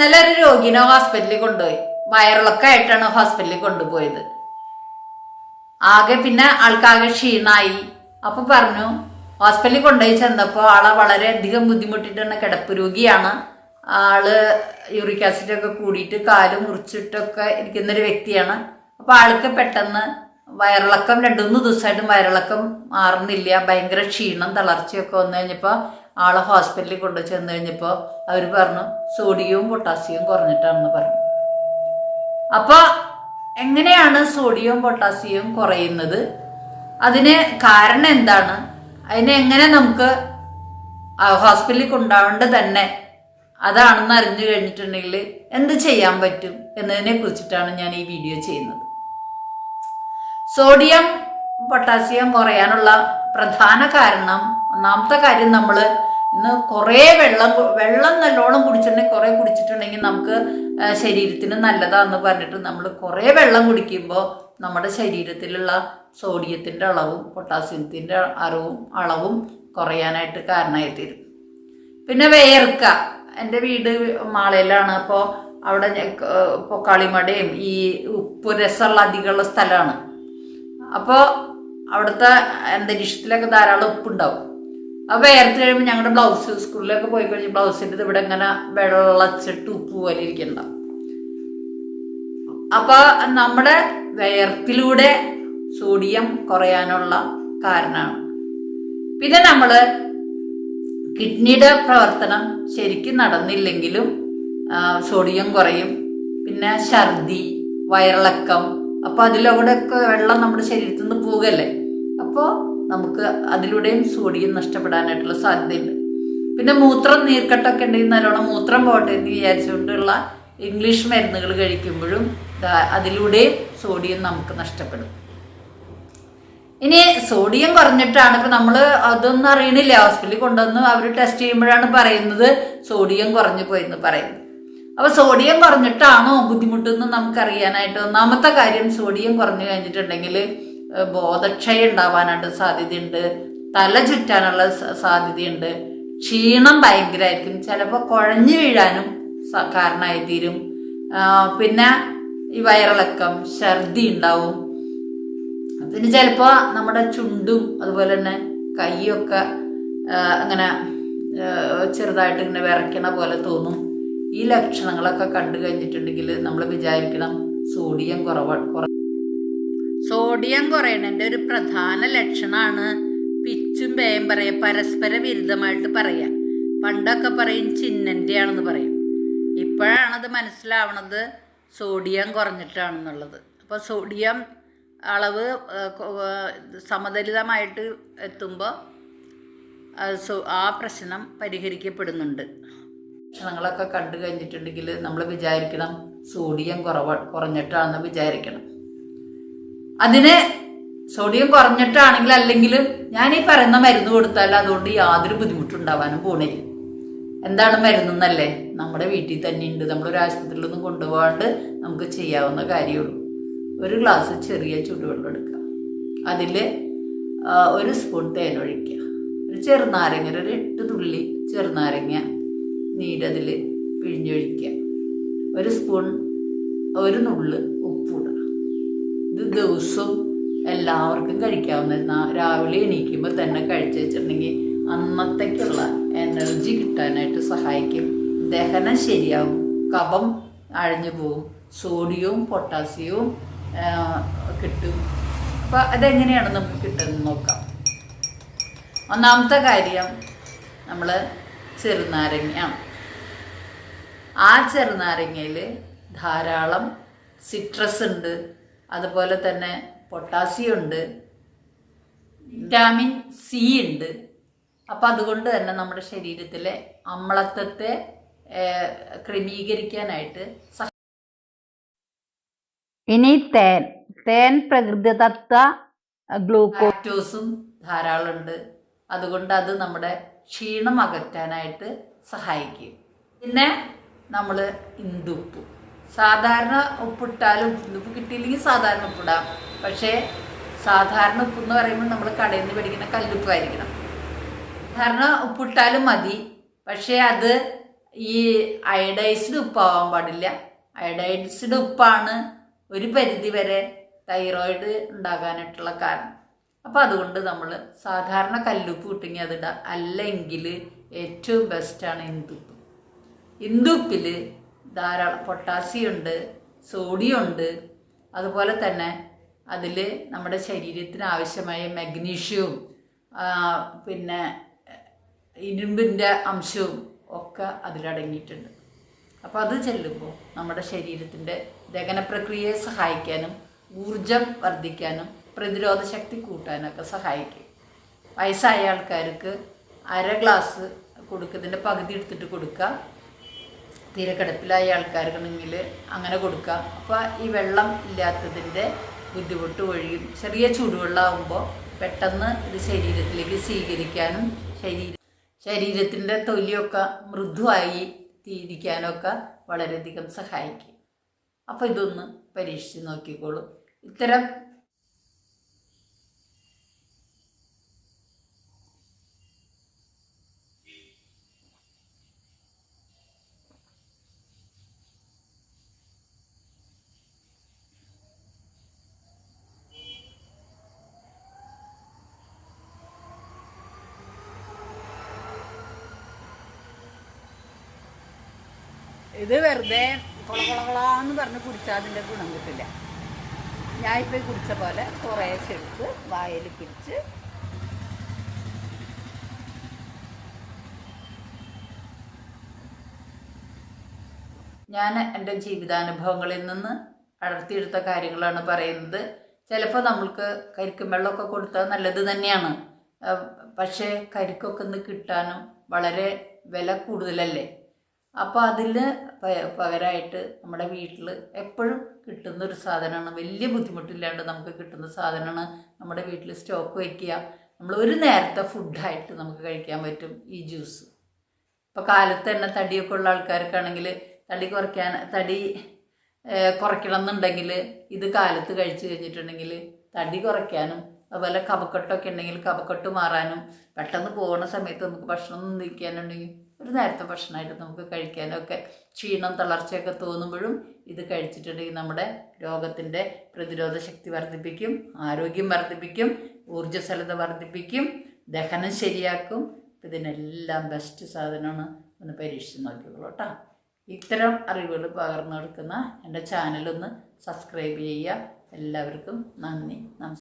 ഇന്നലെ ഒരു രോഗിനെ ഹോസ്പിറ്റലിൽ കൊണ്ടുപോയി. വയറിളക്കമായിട്ടാണ് ഹോസ്പിറ്റലിൽ കൊണ്ടുപോയത്. ആകെ പിന്നെ ആൾക്കാകെ ക്ഷീണായി. അപ്പൊ പറഞ്ഞു ഹോസ്പിറ്റലിൽ കൊണ്ടുപോയി ചെന്നപ്പോൾ ആളെ വളരെയധികം ബുദ്ധിമുട്ടിട്ടാണ് കിടപ്പ് രോഗിയാണ്. ആൾ യൂറിക് ആസിഡ് ഒക്കെ കൂടിയിട്ട് കാൽ മുറിച്ചിട്ടൊക്കെ ഇരിക്കുന്നൊരു വ്യക്തിയാണ്. അപ്പൊ ആൾക്ക് പെട്ടെന്ന് വയറിളക്കം രണ്ടു മൂന്ന് ദിവസമായിട്ടും വയറിളക്കം മാറുന്നില്ല. ഭയങ്കര ക്ഷീണം തളർച്ചയൊക്കെ വന്നു കഴിഞ്ഞപ്പോൾ ആളെ ഹോസ്പിറ്റലിൽ കൊണ്ടു ചെന്ന് കഴിഞ്ഞപ്പോൾ അവർ പറഞ്ഞു സോഡിയവും പൊട്ടാസ്യവും കുറഞ്ഞിട്ടാണെന്ന് പറഞ്ഞു. അപ്പോൾ എങ്ങനെയാണ് സോഡിയവും പൊട്ടാസ്യവും കുറയുന്നത്? അതിന് കാരണം എന്താണ്? അതിനെ എങ്ങനെ നമുക്ക് ഹോസ്പിറ്റലിൽ കൊണ്ടാവേണ്ട തന്നെ അതാണെന്ന് അറിഞ്ഞു കഴിഞ്ഞിട്ടുണ്ടെങ്കിൽ എന്ത് ചെയ്യാൻ പറ്റും എന്നതിനെ കുറിച്ചിട്ടാണ് ഞാൻ ഈ വീഡിയോ ചെയ്യുന്നത്. സോഡിയം പൊട്ടാസ്യം കുറയാനുള്ള പ്രധാന കാരണം ഒന്നാമത്തെ കാര്യം നമ്മൾ ഇന്ന് കുറേ വെള്ളം വെള്ളം നല്ലോണം കുടിച്ചിട്ടുണ്ടെങ്കിൽ കുറേ കുടിച്ചിട്ടുണ്ടെങ്കിൽ നമുക്ക് ശരീരത്തിന് നല്ലതാന്ന് പറഞ്ഞിട്ട് നമ്മൾ കുറേ വെള്ളം കുടിക്കുമ്പോൾ നമ്മുടെ ശരീരത്തിലുള്ള സോഡിയത്തിന്റെ അളവും പൊട്ടാസ്യത്തിന്റെ അറിവും അളവും കുറയാനായിട്ട് കാരണമായി തീരും പിന്നെ വേർക്ക. എന്റെ വീട് മാളയിലാണ് അപ്പോൾ അവിടെ പൊക്കാളിമടയും ഈ ഉപ്പ് രസമുള്ള അധികമുള്ള സ്ഥലമാണ് അപ്പോൾ അവിടുത്തെ അന്തരീക്ഷത്തിലൊക്കെ ധാരാളം ഉപ്പുണ്ടാവും. അപ്പോൾ വേർത്ത് കഴിയുമ്പോൾ ഞങ്ങളുടെ ബ്ലൗസ് സ്കൂളിലൊക്കെ പോയി കഴിഞ്ഞ് ബ്ലൗസിന്റെ ഇവിടെ ഇങ്ങനെ വെള്ളച്ചിട്ട് ഉപ്പ് പോലെ ഇരിക്കുന്നുണ്ടാവും അപ്പോൾ നമ്മുടെ വേർപ്പിലൂടെ സോഡിയം കുറയാനുള്ള കാരണമാണ്. പിന്നെ നമ്മൾ കിഡ്നിയുടെ പ്രവർത്തനം ശരിക്കും നടന്നില്ലെങ്കിലും സോഡിയം കുറയും. പിന്നെ ഛർദി വയറിളക്കം. അപ്പോൾ അതിലൂടെ ഒക്കെ വെള്ളം നമ്മുടെ ശരീരത്തിൽ നിന്ന് പോകല്ലേ? അപ്പോൾ നമുക്ക് അതിലൂടെയും സോഡിയം നഷ്ടപ്പെടാനായിട്ടുള്ള സാധ്യതയുണ്ട്. പിന്നെ മൂത്രം നീർക്കെട്ടൊക്കെ ഉണ്ടെങ്കിൽ നല്ലോണം മൂത്രം പോട്ടെ എന്ന് വിചാരിച്ചുകൊണ്ടുള്ള ഇംഗ്ലീഷ് മരുന്നുകൾ കഴിക്കുമ്പോഴും അതിലൂടെ അതിലൂടെയും സോഡിയം നമുക്ക് നഷ്ടപ്പെടും. ഇനി സോഡിയം കുറഞ്ഞിട്ടാണ് ഇപ്പം നമ്മൾ അതൊന്നും അറിയണില്ല. ഹോസ്പിറ്റലിൽ കൊണ്ടുവന്ന് അവർ ടെസ്റ്റ് ചെയ്യുമ്പോഴാണ് പറയുന്നത് സോഡിയം കുറഞ്ഞു പോയെന്ന് പറയുന്നത്. അപ്പോൾ സോഡിയം കുറഞ്ഞിട്ടാണോ ബുദ്ധിമുട്ടെന്ന് നമുക്കറിയാനായിട്ട് ഒന്നാമത്തെ കാര്യം സോഡിയം കുറഞ്ഞു കഴിഞ്ഞിട്ടുണ്ടെങ്കിൽ ബോധക്ഷയം ഉണ്ടാവാനായിട്ട് സാധ്യതയുണ്ട്. തല ചുറ്റാനുള്ള സാധ്യതയുണ്ട്. ക്ഷീണം ഭയങ്കരമായിരിക്കും ചിലപ്പോൾ കുഴഞ്ഞു വീഴാനും കാരണമായി തീരും പിന്നെ ഈ വയറിളക്കം ഛർദി ഉണ്ടാവും. പിന്നെ ചിലപ്പോൾ നമ്മുടെ ചുണ്ടും അതുപോലെ തന്നെ കൈയൊക്കെ അങ്ങനെ ചെറുതായിട്ട് ഇങ്ങനെ വിറയ്ക്കണ പോലെ തോന്നും. ഈ ലക്ഷണങ്ങളൊക്കെ കണ്ടു കഴിഞ്ഞിട്ടുണ്ടെങ്കിൽ നമ്മൾ വിചാരിക്കണം സോഡിയം കുറവ് കുറ സോഡിയം കുറയണതിന്റെ ഒരു പ്രധാന ലക്ഷണമാണ് പിച്ചും പേയും പറയാം പരസ്പര വിരുദ്ധമായിട്ട് പറയാം. പണ്ടൊക്കെ പറയും ചിഹ്നന്റെ ആണെന്ന് പറയും ഇപ്പോഴാണത് മനസ്സിലാവണത് സോഡിയം കുറഞ്ഞിട്ടാണെന്നുള്ളത്. അപ്പോൾ സോഡിയം അളവ് സമതുലിതമായിട്ട് എത്തുമ്പോൾ ആ പ്രശ്നം പരിഹരിക്കപ്പെടുന്നുണ്ട്. ലക്ഷണങ്ങളൊക്കെ കണ്ടു കഴിഞ്ഞിട്ടുണ്ടെങ്കിൽ നമ്മൾ വിചാരിക്കണം സോഡിയം കുറവ് കുറഞ്ഞിട്ടാണെന്ന് വിചാരിക്കണം. അതിന് സോഡിയം കുറഞ്ഞിട്ടാണെങ്കിൽ അല്ലെങ്കിൽ ഞാൻ ഈ പറയുന്ന മരുന്ന് കൊടുത്താൽ അതുകൊണ്ട് യാതൊരു ബുദ്ധിമുട്ടുണ്ടാവാനും പോണില്ല. എന്താണ് മരുന്നെന്നല്ലേ? നമ്മുടെ വീട്ടിൽ തന്നെ ഉണ്ട്. നമ്മളൊരു ആശുപത്രിയിലൊന്നും കൊണ്ടുപോകാണ്ട് നമുക്ക് ചെയ്യാവുന്ന കാര്യമുള്ളൂ. ഒരു ഗ്ലാസ് ചെറിയ ചൂടുവെള്ളം എടുക്കുക. അതിൽ ഒരു സ്പൂൺ തേൻ ഒഴിക്കുക. ഒരു ചെറുനാരങ്ങ ഒരു എട്ട് തുള്ളി ചെറുനാരങ്ങ നീരതിൽ പിഴിഞ്ഞൊഴിക്കുക. ഒരു സ്പൂൺ ഒരു നുള്ള് ഉപ്പിടുക ഇത് ദിവസവും എല്ലാവർക്കും കഴിക്കാവുന്ന രാവിലെ എണീക്കുമ്പോൾ തന്നെ കഴിച്ചു വെച്ചിട്ടുണ്ടെങ്കിൽ അന്നത്തേക്കുള്ള എനർജി കിട്ടാനായിട്ട് സഹായിക്കും. ദഹനം ശരിയാവും കഫം അഴിഞ്ഞു പോവും സോഡിയവും പൊട്ടാസ്യവും കിട്ടും. അപ്പോൾ അതെങ്ങനെയാണ് നമുക്ക് കിട്ടുന്നത് നോക്കാം. ഒന്നാമത്തെ കാര്യം നമ്മൾ ചെറുനാരങ്ങയാണ്. ആ ചെറുനാരങ്ങയിൽ ധാരാളം സിട്രസ് ഉണ്ട്. അതുപോലെ തന്നെ പൊട്ടാസ്യം ഉണ്ട്. വിറ്റാമിൻ സി ഉണ്ട്. അപ്പം അതുകൊണ്ട് തന്നെ നമ്മുടെ ശരീരത്തിലെ അമ്ലത്വത്തെ ക്രമീകരിക്കാനായിട്ട് ഇനി തേൻ. തേൻ പ്രകൃതിദത്ത ഗ്ലൂക്കോസും ധാരാളമുണ്ട് അതുകൊണ്ട് അത് നമ്മുടെ ക്ഷീണം അകറ്റാനായിട്ട് സഹായിക്കും. പിന്നെ നമ്മൾ ഇന്ദുപ്പ്. സാധാരണ ഉപ്പിട്ടാലും ഉപ്പ് കിട്ടിയില്ലെങ്കിൽ സാധാരണ ഉപ്പിടാം. പക്ഷേ സാധാരണ ഉപ്പ് എന്ന് പറയുമ്പോൾ നമ്മൾ കടയിൽ നിന്ന് മേടിക്കുന്ന കല്ലുപ്പായിരിക്കണം. സാധാരണ ഉപ്പിട്ടാലും മതി. പക്ഷേ അത് ഈ അയഡൈസ്ഡ് ഉപ്പാവാൻ പാടില്ല. അയഡൈസ്ഡ് ഉപ്പാണ് ഒരു പരിധി വരെ തൈറോയിഡ് ഉണ്ടാകാനായിട്ടുള്ള കാരണം. അപ്പോൾ അതുകൊണ്ട് നമ്മൾ സാധാരണ കല്ലുപ്പ് കിട്ടുമെങ്കിൽ അതിടുക അല്ലെങ്കിൽ ഏറ്റവും ബെസ്റ്റാണ് ഇന്ദുപ്പ്. ഇന്ദുപ്പിൽ ധാരാളം പൊട്ടാസ്യം ഉണ്ട് സോഡിയം ഉണ്ട് അതുപോലെ തന്നെ അതിൽ നമ്മുടെ ശരീരത്തിന് ആവശ്യമായ മഗ്നീഷ്യവും പിന്നെ ഇരുമ്പിന്റെ അംശവും ഒക്കെ അതിലടങ്ങിയിട്ടുണ്ട്. അപ്പോൾ അത് ചെല്ലുമ്പോൾ നമ്മുടെ ശരീരത്തിന്റെ ദഹന പ്രക്രിയയെ സഹായിക്കാനും ഊർജം വർദ്ധിക്കാനും പ്രതിരോധ ശക്തി കൂട്ടാനൊക്കെ സഹായിക്കും. വയസ്സായ ആൾക്കാർക്ക് അര ഗ്ലാസ് കൊടുക്കുന്നതിന്റെ പകുതി എടുത്തിട്ട് കൊടുക്കുക. തീരെ കിടപ്പിലായ ആൾക്കാർക്കാണെങ്കിൽ അങ്ങനെ കൊടുക്കുക അപ്പോൾ ഈ വെള്ളം ഇല്ലാത്തതിന്റെ ബുദ്ധിമുട്ട് ഒഴിയും. ചെറിയ ചൂടുവെള്ളമാകുമ്പോൾ പെട്ടെന്ന് ഇത് ശരീരത്തിലേക്ക് സ്വീകരിക്കാനും ശരീര ശരീരത്തിന്റെ തൊലിയൊക്കെ മൃദുവായി തീരിക്കാനൊക്കെ വളരെയധികം സഹായിക്കും. അപ്പോൾ ഇതൊന്ന് പരീക്ഷിച്ച് നോക്കിക്കോളൂ. ഇത്തരം ഇത് വെറുതെ കൊളകൊളകൊളാന്ന് പറഞ്ഞ് കുടിച്ചാൽ അതിന്റെ ഗുണം കിട്ടില്ല. ഞാൻ ഇപ്പോൾ കുടിച്ച പോലെ കുറേശ്ശെ എടുത്ത് വായിൽ പിടിച്ച് ഞാൻ എന്റെ ജീവിതാനുഭവങ്ങളിൽ നിന്ന് അടർത്തിയെടുത്ത കാര്യങ്ങളാണ് പറയുന്നത്. ചിലപ്പോൾ നമ്മൾക്ക് കരിക്കും വെള്ളമൊക്കെ കൊടുത്താൽ നല്ലത് തന്നെയാണ്. പക്ഷേ കരിക്കൊക്കെ ഒന്ന് കിട്ടാനും വളരെ വില കൂടുതലല്ലേ? അപ്പോൾ അതിൽ പകരമായിട്ട് നമ്മുടെ വീട്ടിൽ എപ്പോഴും കിട്ടുന്ന ഒരു സാധനമാണ് വലിയ ബുദ്ധിമുട്ടില്ലാണ്ട് നമുക്ക് കിട്ടുന്ന സാധനമാണ് നമ്മുടെ വീട്ടിൽ സ്റ്റോക്ക് വയ്ക്കുക. നമ്മൾ ഒരു നേരത്തെ ഫുഡായിട്ട് നമുക്ക് കഴിക്കാൻ പറ്റും ഈ ജ്യൂസ്. ഇപ്പോൾ കാലത്ത് തന്നെ തടിയൊക്കെ ഉള്ള ആൾക്കാർക്കാണെങ്കിൽ തടി കുറയ്ക്കാൻ തടി കുറയ്ക്കണം എന്നുണ്ടെങ്കിൽ ഇത് കാലത്ത് കഴിച്ചു കഴിഞ്ഞിട്ടുണ്ടെങ്കിൽ തടി കുറയ്ക്കാനും അതുപോലെ കപക്കെട്ടൊക്കെ ഉണ്ടെങ്കിൽ കപക്കെട്ട് മാറാനും പെട്ടെന്ന് പോകുന്ന സമയത്ത് നമുക്ക് ഭക്ഷണം നിൽക്കാനുണ്ടെങ്കിൽ ഒരു നേരത്തെ ഭക്ഷണമായിട്ട് നമുക്ക് കഴിക്കാനൊക്കെ ക്ഷീണം തളർച്ചയൊക്കെ തോന്നുമ്പോഴും ഇത് കഴിച്ചിട്ടുണ്ടെങ്കിൽ നമ്മുടെ രോഗത്തിന്റെ പ്രതിരോധ ശക്തി വർദ്ധിപ്പിക്കും ആരോഗ്യം വർദ്ധിപ്പിക്കും ഊർജസ്വലത വർദ്ധിപ്പിക്കും ദഹനം ശരിയാക്കും. ഇതിനെല്ലാം ബെസ്റ്റ് സാധനമാണ്. ഒന്ന് പരീക്ഷിച്ച് നോക്കിക്കോളൂ കേട്ടോ. ഇത്തരം അറിവുകൾ പകർന്നു കൊടുക്കുന്ന എന്റെ ചാനലൊന്ന് സബ്സ്ക്രൈബ് ചെയ്യുക. എല്ലാവർക്കും നന്ദി. നമസ്കാരം